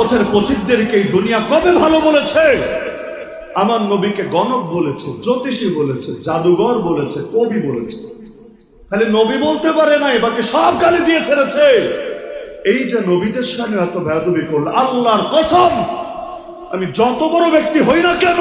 পথের পথিকদেরকে দুনিয়া কবে ভালো বলেছে? আমার নবীকে গণক বলেছে, জ্যোতিষী বলেছে, জাদুঘর বলেছে, কবি বলেছে। খালি নবী বলতে পারে নাই, বাকি সব গালি দিয়ে ছেড়েছে। এই যে নবীদের সামনে এত ভেদবি করল, আল্লাহর কথম আমি যত বড় ব্যক্তি হই না কেন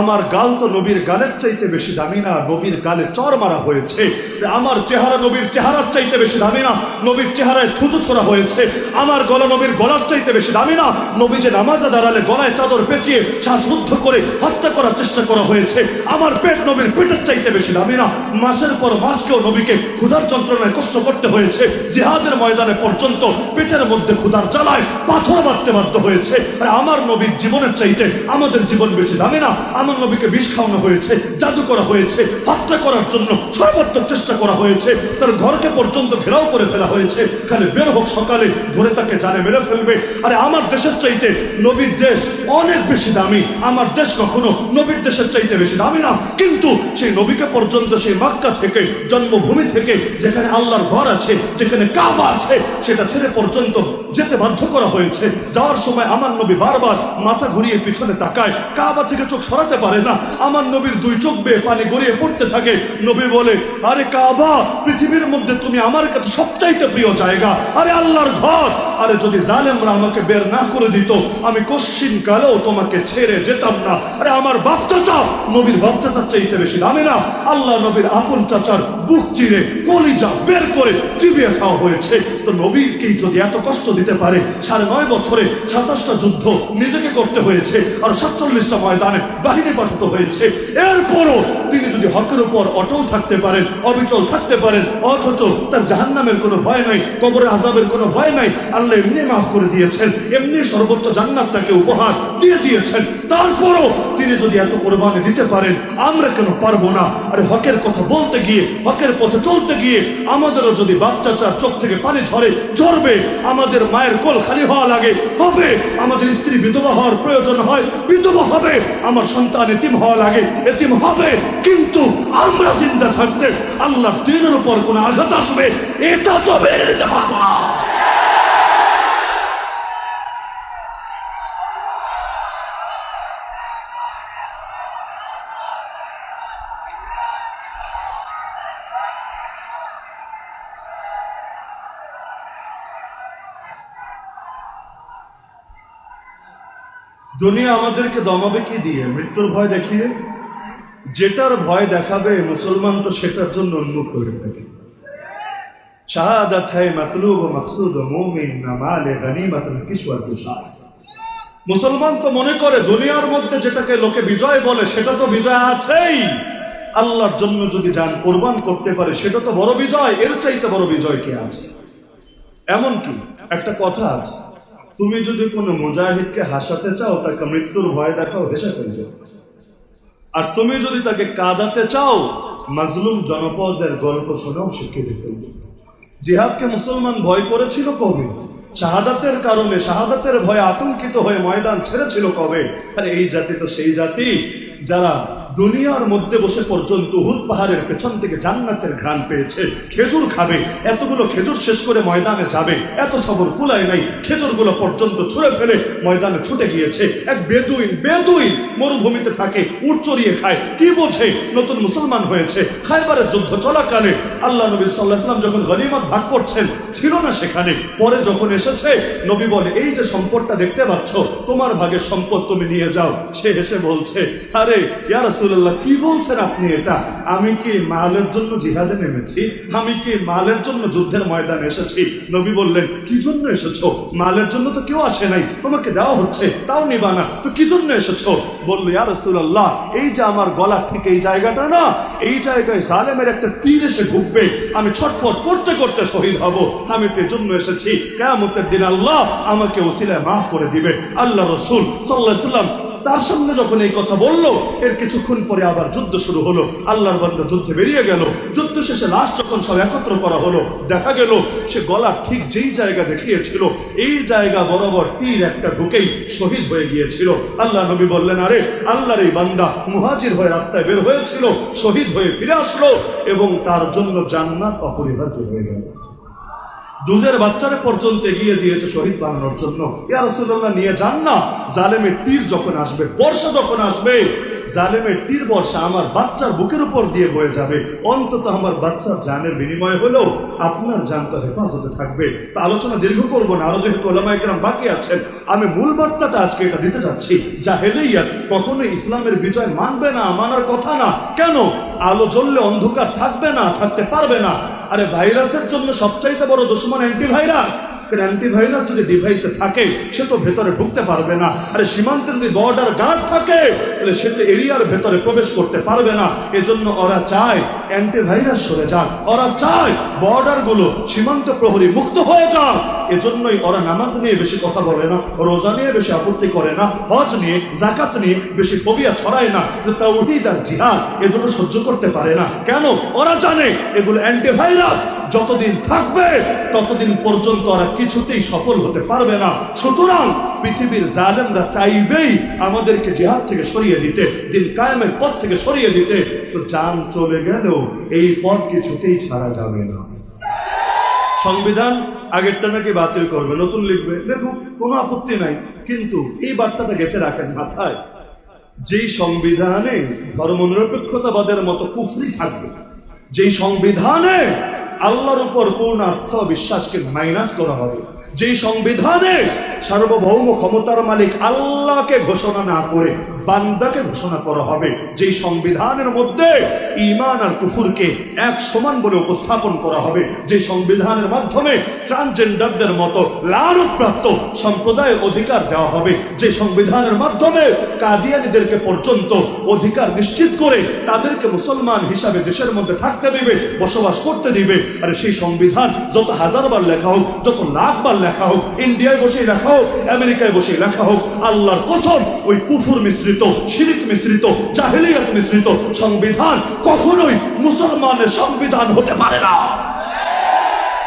আমার গাল তো নবীর গালের চাইতে বেশি দামি না, নবীর গালে চর মারা হয়েছে। আমার চেহারা নবীর চেহারার চাইতে বেশি দামি না, নবীর চেহারায় থুতু ছোড়া হয়েছে। আমার গলা নবীর গলার চাইতে বেশি দামি না, নবী যে নামাজে দাঁড়ালে গলায় চাদর পেঁচিয়ে শ্বাসরুদ্ধ করে হত্যা করার চেষ্টা করা হয়েছে, আমার পেট নবীর পেটের চাইতে বেশি দামি না। মাসের পর মাসকেও নবীকে ক্ষুধার যন্ত্রণায় কষ্ট করতে হয়েছে, জিহাদের ময়দানে পর্যন্ত পেটের মধ্যে ক্ষুধার জ্বালায় পাথর মারতে বাধ্য হয়েছে। আর আমার নবীর জীবনের চাইতে আমাদের জীবন বেশি দামি না আমার নবীকে বিষ খাওয়ানো হয়েছে, জাদু করা হয়েছে, হত্যা করার জন্য সর্বাত্মক চেষ্টা করা হয়েছে, তার ঘরকে পর্যন্ত ঘেরাও করে ফেলা হয়েছে। খালি বের হোক সকালে ধরে তাকে জানে মেরে ফেলবে। আরে আমার দেশের চাইতে নবীর দেশ অনেক বেশি দামি। আমার দেশ কখনো নবীর দেশের চাইতে বেশি দামি না। কিন্তু সেই নবীকে পর্যন্ত সেই মাক্কা থেকে, জন্মভূমি থেকে, যেখানে আল্লাহর ঘর আছে, যেখানে কাবা আছে, সেটা ছেড়ে পর্যন্ত যেতে বাধ্য করা হয়েছে। যাওয়ার সময় আমার নবী বারবার মাথা ঘুরিয়ে পিছনে তাকায়। কাবা থেকে চোখ সরাতে পারে না। আমার নবীর দুই চোখ বেয়ে পানি গড়িয়ে পড়তে থাকে। নবী বলে, আরে কাবা, পৃথিবীর মধ্যে তুমি আমার কাছে সবচাইতে প্রিয় জায়গা। আরে আল্লাহর ঘর। আরে যদি জালেমরা আমাকে বের না করে দিত, আমি কশ্চিন কালেও তোমাকে ছেড়ে যেতাম না। আরে আমার বাপ চাচা, নবীর বাপ চাচার চাইতে বেশি দামি না। আল্লাহ নবীর আপন চাচার বুক চিরে কলিজা বের করে চিবিয়ে খাওয়া হয়েছে। তো নবীরকেই যদি এত কষ্ট দিতে পারে, সাড়ে নয় বছরে সাতাশটা যুদ্ধ নিজেকে করতে হয়েছে, আর সাতচল্লিশটা ময়দানে বাহিনী পাঠাতে হয়েছে। এরপরও তিনি যদি হকের উপর অটল থাকতে পারেন, অবিচল থাকতে পারেন, অথচ তার জাহান্নামের কোনো ভয় নাই কবরে আজাবের কোনো ভয় নাই, আল্লাহ এমনি মাফ করে দিয়েছেন, এমনি সর্বোচ্চ জান্নাত তাকে উপহার দিয়ে দিয়েছেন। তারপরও তিনি যদি এত কোরবানি দিতে পারেন, আমরা কেন পারব না? আরে হকের কথা বলতে গিয়ে, হকের পথে চলতে গিয়ে আমাদেরও যদি বাচ্চা চার চোখ থেকে পানি ঝরে, ঝরবে, আমাদের মায়ের কোল খালি হওয়া লাগে, হবে, আমাদের স্ত্রী বিধবা হওয়ার প্রয়োজন হয়, বিধবা হবে, আমার সন্তান এতিম হওয়া লাগে, এতিম হবে। কিন্তু আমরা চিন্তা থাকতে আল্লাহ দিনের উপর কোনো আঘাত আসবে, এটা তো বেড়ে নিতে দুনিয়া আমাদেরকে দমাবে কি দিয়ে? মৃত্যুর ভয় দেখিয়ে? যেটার ভয় দেখাবে মুসলমান তো সেটার জন্য উন্মুখ হয়ে থাকে শাহাদাত হ্যায় মাতলুব মকসুদ মুমিন নামালে গনিমত কিশওয়ার দুশার মুসলমান তো মনে করে দুনিয়ার মধ্যে যেটাকে লোকে বিজয় বলে, সেটা তো বিজয় আছেই। আল্লাহর জন্য যদি যান কোরবান করতে পারে, সেটা তো বড় বিজয়, এর চাইতে বড় বিজয় কে আছে? এমন কি একটা কথা আছে তুমি যদি কোনো মুজাহিদকে হাসাতে চাও, তাকে মৃত্যুর ভয় দেখাও, হেসে ফেলবে আর তুমি যদি তাকে কাঁদাতে চাও, মাজলুম জনপদের গল্প শোনাও শিখিয়ে ফেলবে জিহাদকে মুসলমান ভয় করেছিল কবে? শাহাদাতের কারণে, শাহাদাতের ভয়ে আতঙ্কিত হয়ে ময়দান ছেড়েছিল কবে? আর, এই জাতি তো সেই জাতি যারা দুনিয়ার মধ্যে বসে পর্যন্ত হুদ পাহাড়ের পেছন থেকে জান্নাতের ঘ্রাণ পেয়েছে। খেজুর খাবে, এতগুলো খেজুর শেষ করে ময়দানে যাবে, এত সবর কুলায় নাই। খেজুরগুলো পর্যন্ত ছুঁড়ে ফেলে ময়দানে ছুটে গিয়েছে। এক বেদুইন বেদুইন মরুভূমিতে থাকে, উট চড়িয়ে খায়। কি বোঝে? নতুন মুসলমান হয়েছে, খাইবারের যুদ্ধ চলাকালে। আল্লাহ নবী সাল্লাহ সাল্লাম যখন গনিমত ভাগ করছেন, ছিল না সেখানে। পরে যখন এসেছে, নবী বলে, এই যে সম্পদটা দেখতে পাচ্ছ, তোমার ভাগের সম্পদ তুমি নিয়ে যাও। সে এসে বলছে, আরে, ইয়া রাসূলুল্লাহ, কি বলছেন আপনি এটা? আমি কি মালের জন্য জিহাদে নেমেছি? আমি কি মালের জন্য যুদ্ধের ময়দানে এসেছি? নবী বললেন, কি জন্য এসেছ? মালের জন্য তো কেউ আসে নাই। তোমাকে দেওয়া হচ্ছে। তাও নিবা না। তো কি জন্য এসেছ? বলল, ইয়া রাসূলুল্লাহ, এই যে আমার গলা ঠিক এই জায়গাটা না, এই জায়গায় জালেমের একটা তীর এসে ঢুকবে আমি ছটফট করতে করতে শহীদ হব। আমি তো জন্য এসেছি। কেয়ামতের দিন আল্লাহ আমাকে ওসিলায় মাফ করে দিবে। আল্লাহ রসুল সাল্লাহ সাল্লাম তার সামনে যখন এই কথা বলল, এর কিছুক্ষণ পরে আবার যুদ্ধ শুরু হলো। আল্লাহর বান্দা যুদ্ধে বেরিয়ে গেল। যুদ্ধ শেষে লাশ যখন সব একত্র করা হলো, দেখা গেল সে গলা ঠিক যেই জায়গা দেখিয়েছিল, এই জায়গা বরাবর তীর একটা ঢুকেই শহীদ হয়ে গিয়েছিল। আল্লাহ নবী বললেন, আরে, আল্লাহর এই বান্দা মুহাজির হয়ে রাস্তায় বের হয়েছিল, শহীদ হয়ে ফিরে আসলো এবং তার জন্য জান্নাত অপরিহার্য হয়ে গেল। দুধের বাচ্চারা পর্যন্ত এগিয়ে দিয়েছে শহীদ বানানোর জন্য। নিয়ে যান না। জালেমের তীর যখন আসবে, বর্ষা যখন আসবে, জালেমের তীর বর্ষা আমার বাচ্চার বুকের উপর দিয়ে বয়ে যাবে। অন্তত আমার বাচ্চার জানের বিনিময় হলেও আপনার জান তো হেফাজতে থাকবে। তা আলোচনা দীর্ঘ করব না, আরও যেহেতু ওলামাইকরাম বাকি আছেন, আমি মূল বার্তাটা আজকে এটা দিতে যাচ্ছি। যা হেলেইয়া কখনো ইসলামের বিজয় মানবে না, মানার কথা না। কেন? আলো জ্বললে অন্ধকার থাকবে না, থাকতে পারবে না। আরে ভাইরাসের জন্য সবচাইতে বড় দুশ্মন অ্যান্টিভাইরাস অ্যান্টিভাইরাস যদি ডিভাইসে থাকে, সে তো ভেতরে ঢুকতে পারবে না। আরে সীমান্তে যদি বর্ডার গার্ড থাকে, তাহলে সে তো এরিয়ার ভেতরে প্রবেশ করতে পারবে না। এজন্য ওরা চায় অ্যান্টিভাইরাস সরে যাক। ওরা চায় বর্ডারগুলো সীমান্ত প্রহরী মুক্ত হয়ে যাক। এজন্যই ওরা নামাজ নিয়ে বেশি কথা বলে না, রোজা নিয়ে বেশি আপত্তি করে না, হজ নিয়ে জাকাত নিয়ে বেশি ফবিয়া ছড়ায় না তাওহীদ আর জিহাদ এ দুটো সহ্য করতে পারে না। কেন? ওরা জানে এগুলো অ্যান্টিভাইরাস যতদিন থাকবে, ততদিন পর্যন্ত ওরা কিছুতেই সফল হতে পারবে না। সুতরাং পৃথিবীর জালেমরা চাইবেই আমাদেরকে জিহাদ থেকে সরিয়ে দিতে, দিন কায়েমের পথ থেকে সরিয়ে দিতে। তো জান চলে গেলেও এই পথ কিছুতেই ছাড়া যাবে না। সংবিধান আগেরটা নাকি বাতিল করবে, নতুন লিখবে। লেখুক কোনো আপত্তি নাই। কিন্তু এই বার্তাটা গেঁথে রাখেন মাথায়। যেই সংবিধানে ধর্মনিরপেক্ষতাবাদের মতো কুফরি থাকবে, যেই সংবিধানে আল্লাহর উপর পূর্ণ আস্থা বিশ্বাসকে মাইনাস করা হবে, যেই সংবিধানে সার্বভৌম ক্ষমতার মালিক আল্লাহকে ঘোষণা না করে বান্দাকে ঘোষণা করা হবে। যেই সংবিধানের মধ্যে ইমান আর কুফুরকে এক সমান বলে উপস্থাপন করা হবে যে সংবিধানের মাধ্যমে ট্রান্সজেন্ডারদের মতো লালপ্রাপ্ত সম্প্রদায়ের অধিকার দেওয়া হবে যে সংবিধানের মাধ্যমে কাদিয়ানিদেরকে পর্যন্ত অধিকার নিশ্চিত করে তাদেরকে মুসলমান হিসাবে দেশের মধ্যে থাকতে দিবে, বসবাস করতে দিবে। আর সেই সংবিধান যত হাজারবার লেখা হোক, যত লাখবার লেখা হোক ইন্ডিয়ায় বসে লেখা হোক, আমেরিকায় বসেই লেখা হোক, আল্লাহর কথন ওই কুফুর মিশ্রিত, শিরিক মিশ্রিত, জাহেলিয়াত মিশ্রিত সংবিধান কখনোই মুসলমানের সংবিধান হতে পারে না।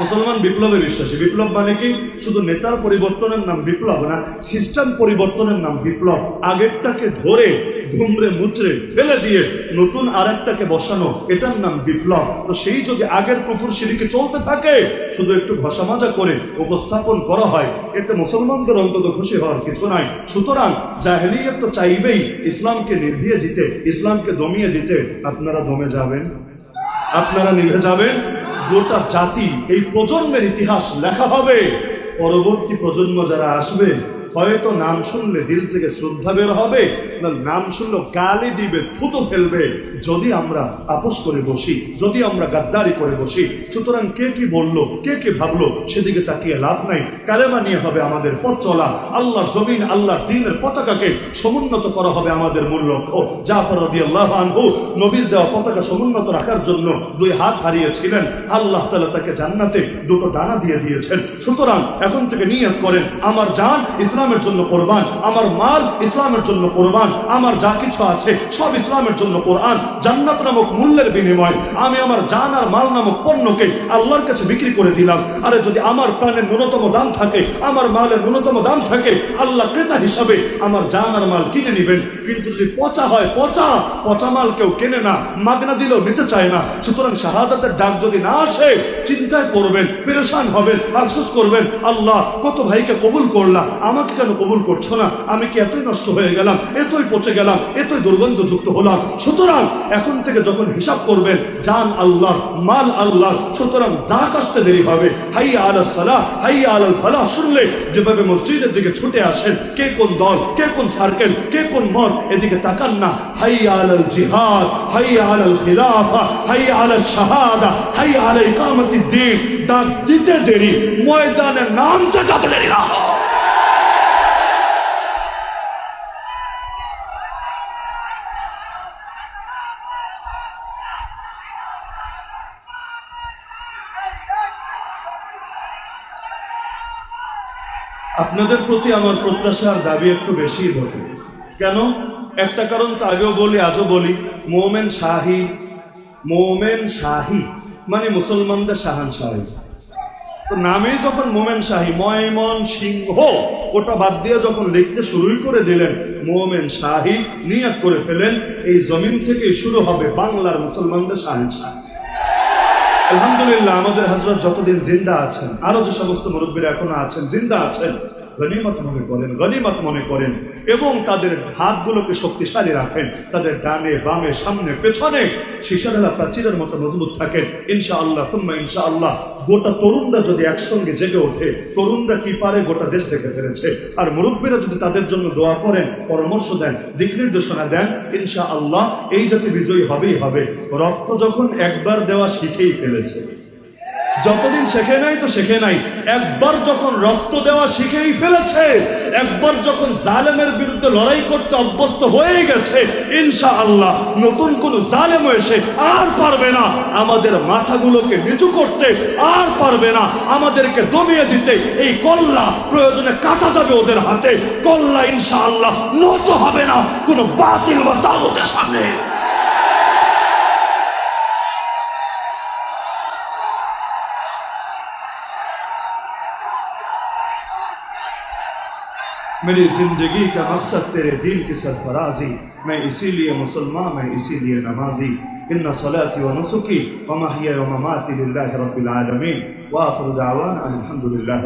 মুসলমান বিপ্লবে বিশ্বাসী। বিপ্লব মানে কি? শুধু নেতার পরিবর্তনের নাম বিপ্লব না সিস্টেম পরিবর্তনের নাম বিপ্লব। আগেরটাকে ধরে ধুমরে মুচড়ে ফেলে দিয়ে নতুন আরেকটাকে বসানো, এটার নাম বিপ্লব। তো সেই যদি আগের কুফুর সিঁড়িকে চলতে থাকে, শুধু একটু ঘষা মাজা করে উপস্থাপন করা হয়। এতে মুসলমানদের অন্তত খুশি হওয়ার কিছু নাই। সুতরাং জাহেলিয়ত তো চাইবেই ইসলামকে নিভিয়ে দিতে, ইসলামকে দমিয়ে দিতে। আপনারা দমে যাবেন? আপনারা নিভে যাবেন? গোটা জাতি এই প্রজন্মের ইতিহাস লেখা হবে। পরবর্তী প্রজন্ম যারা আসবে হয়তো নাম শুনলে দিল থেকে শ্রদ্ধা বের হবে, না নাম শুনলে গালি দিবে, থুতো ফেলবে। যদি আমরা আপোষ করে বসি, যদি আমরা গাদ্দারি করে বসি, সুতরাং কে কি বলল, কে কি ভাবলো, সেদিকে তাকিয়ে লাভ নাই। কালেমা নিয়ে হবে আমাদের পথ চলা। আল্লাহর জমিন, আল্লাহর দিনের পতাকাকে সমুন্নত করা হবে আমাদের মূল লক্ষ্য। জাফর রবি আল্লাহ আনহু নবীর দেওয়া পতাকা সমুন্নত রাখার জন্য দুই হাত হারিয়েছিলেন। আল্লাহ তালা তাকে জান্নাতে দুটো ডানা দিয়ে দিয়েছেন। সুতরাং এখন থেকে নিয়ত করেন, আমার জান ইসলামের জন্য কোরবান, আমার মাল ইসলামের জন্য কোরবান, আমার যা কিছু আছে সব ইসলামের জন্য কোরআন, জান্নাত নামক মূল্যের বিনিময় আমি আমার জান আর মাল নামক পণ্যকে আল্লাহর কাছে বিক্রি করে দিলাম। আরে যদি আমার প্রাণের ন্যূনতম দাম থাকে, আমার মালের ন্যূনতম দাম থাকে, আল্লাহ ক্রেতা হিসাবে আমার জান আর মাল কিনে নেবেন। কিন্তু যদি পচা হয়, পচা পচা মাল কেউ কেনে না, মাগনা দিলেও নিতে চায় না। সুতরাং শাহাদাতের ডাক যদি না আসে, চিন্তায় পড়বেন, পেরেশান হবেন, আফসোস করবেন, আল্লাহ কত ভাইকে কবুল করলাম আমাকে কেন কবুল করছ না? আমি কি এতই নষ্ট হয়ে গেলাম, এতই পচে গেলাম, এতই দুর্গন্ধযুক্ত হলাম? সুতরাং এখন থেকে যখন হিসাব করবেন, জান আল্লাহ, মাল আল্লাহ, সুতরাং ডাক আসতে দেরি হবে। হাই আল সালাহ, হাই আল ফালাহ শুনলে যেভাবে মসজিদের দিকে ছুটে আসেন, কে কোন দল, কে কোন সার্কেল, কে কোন মত এদিকে তাকান না। হাই আল জিহাদ, হাই আল খিলাফা, হাই আল শাহাদা, হাই আল ইকামতি দিন ডাক দিতে দেরি, ময়দানে নামতে যাতে দেরি না হয়। আপনাদের প্রতি আমার প্রত্যাশার দাবি একটু বেশি হবে কেন? একটা কারণ তো আগেও বলি, আজও বলি, মোমেন শাহী মোমেন শাহী মানে মুসলমানদের শাহান শাহী তো নামেই যখন মোমেন শাহী, ময়মন সিংহ, ওটা বাদ দিয়ে যখন লিখতে শুরুই করে দিলেন, মোমেন শাহী নিয়াত করে ফেলেন, এই জমিন থেকে শুরু হবে বাংলার মুসলমানদের শাহান শাহী আলহামদুলিল্লাহ, আমাদের হাজরত যতদিন জিন্দা আছেন আরও যে সমস্ত মুরব্বীরা এখনও আছেন, জিন্দা আছেন গনিমত মনে করেন গনিমত মনে করেন। এবং তাদের হাতগুলোকে শক্তিশালী রাখেন। তাদের ডানে, বামে, সামনে, পেছনে শিশারেলা প্রাচীরের মতো মজবুত থাকেন। ইনশা আল্লাহ সুম্মা ইনশা আল্লাহ গোটা তরুণরা যদি একসঙ্গে জেগে ওঠে, তরুণরা কি পারে গোটা দেশ থেকে ফেলেছে। আর মুরব্বীরা যদি তাদের জন্য দোয়া করেন, পরামর্শ দেন, দিক নির্দেশনা দেন ইনশা আল্লাহ এই জাতি বিজয়ী হবেই হবে। রক্ত যখন একবার দেওয়া শিখেই ফেলেছে। যতদিন শেখে নাই তো শেখে নাই। একবার যখন রক্ত দেওয়া শিখেই ফেলেছে, একবার যখন জালেমের বিরুদ্ধে লড়াই করতে অভ্যস্ত হয়ে গেছে ইনশা আল্লাহ নতুন কোন জালেম এসে আর পারবে না। আমাদের মাথাগুলোকে নিচু করতে আর পারবে না। আমাদেরকে দমিয়ে দিতে এই কল্লা প্রয়োজনে কাটা যাবে ওদের হাতে। কল্লা ইনশা আল্লাহ নত হবে না। কোনো বাতিল বা তাগতের সামনে। मेरी जिंदगी का मकसद तेरे दीन की सरफराजी मैं इसीलिए मुसलमान मैं इसीलिए नमाजी इन सलाती व नुसुकी व महिया व ममाती लिल्लाहि रब्बिल आलमीन व आखिर दावाना अल्हम्दुलिल्लाहि